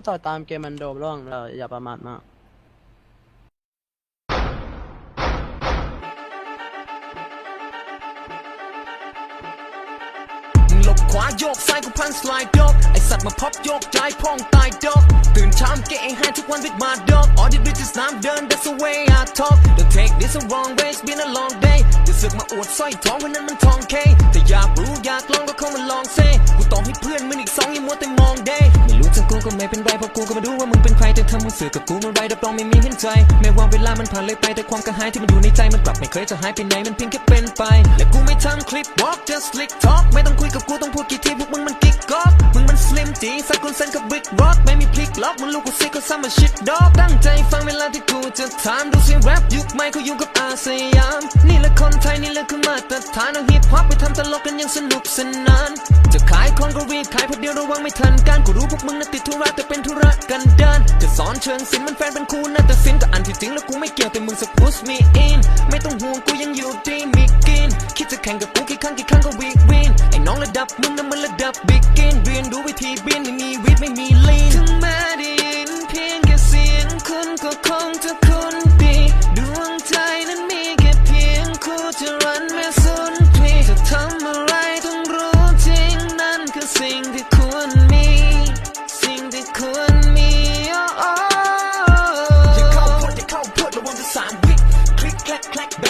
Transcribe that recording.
ก็ต่อยตามเกมมันโดมร่องเราอย่าประมาทมากหลบขวาโยกซ้ายกูพันสไลด์ดอกไอสัตว์มาพับโยกย้ายพองตายดอกตื่นเช้าเกะไอแฮทุกวัน with my dog all the bitches น้ำเดิน that's the way I talk don't take this the wrong way it's been a long day จะสึกมาอวดสร้อยทองเพราะนั้นมันทองเคแต่อยากรู้อยากลองก็เข้ามาลองเซกูตอบให้เพื่อนมึง กูก็ไม่เป็นไรเพราะกูก็มาดูว่ามึงเป็นใครแต่ทำมึงเสือกับกูมันไรรับรองไม่มีเห็นใจแม้ว่าเวลามันผ่านเลยไปแต่ความกระหายที่มันอยู่ในใจมันกลับไม่เคยจะหายไปไหนมันเพียงแค่เป็นไปและกูไม่ทำคลิป walk just slick talk ไม่ต้องคุยกับกูต้องพูดกี่ทีพวกมึงมันกิ จีสักคนเซนกับ big rock ไม่มีพลิกล็อกมึงลูกกูซิกก็ซ้ำมา shit dog ตั้งใจฟังเวลาที่กูจะถามดูสิ rap ยุคใหม่เขาอยู่กับอาสยาม นี่แหละคนไทยนี่แหละคือมาตรฐานเอา hip hop ไปทำตลกกันยังสนุกสนาน จะขายของก็รีบขายเพราะเดียวระวังไม่ทันการกูรู้พวกมึงน่ะติดธุระแต่เป็นธุระกันเดานจะสอนเชิงศิลป์มันแฟนเป็นครูน่าแต่ศิลป์ก็อันที่จริงแล้วกูไม่เกี่ยวแต่มึงสะ push me in ไม่ต้องห่วงกูยังอยู่ดีมีก คิดจะแข่งกับกูกี่ครั้งกี่ครั้งก็วีวินไอ้น้องระดับมึงนั้นมันระดับบิ๊กเกนเรียนรู้วิธีบินไม่มีวิทไม่มีลีนถึงแม้ได้ยินเพียงแค่เสียงคุณก็คงจะคุ้นดีดวงใจนั้นมีแค่เพียงคู่จะรันแม่สุนทรีจะทำอะไรต้องรู้จริงนั่นคือสิ่งที่ควรมี สิ่งที่ควรมีโอ้โอ้อย่เข้าพดอย่าเข้าพดระวังจะสามวิคลิกแคลกแคลก